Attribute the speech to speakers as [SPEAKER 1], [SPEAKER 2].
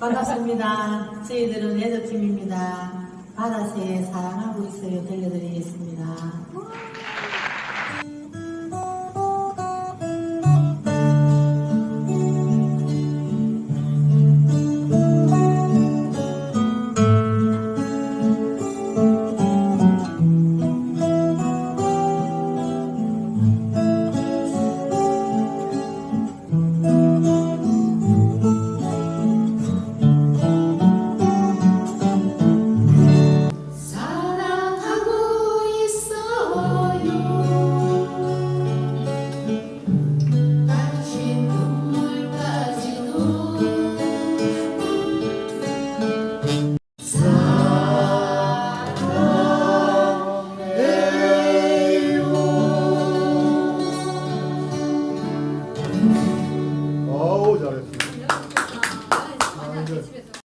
[SPEAKER 1] 반갑습니다. 저희들은 애도팀입니다. 바다새 사랑하고 있어요. 들려드리겠습니다.
[SPEAKER 2] 아우 잘했어.
[SPEAKER 3] 아니야, 집에 또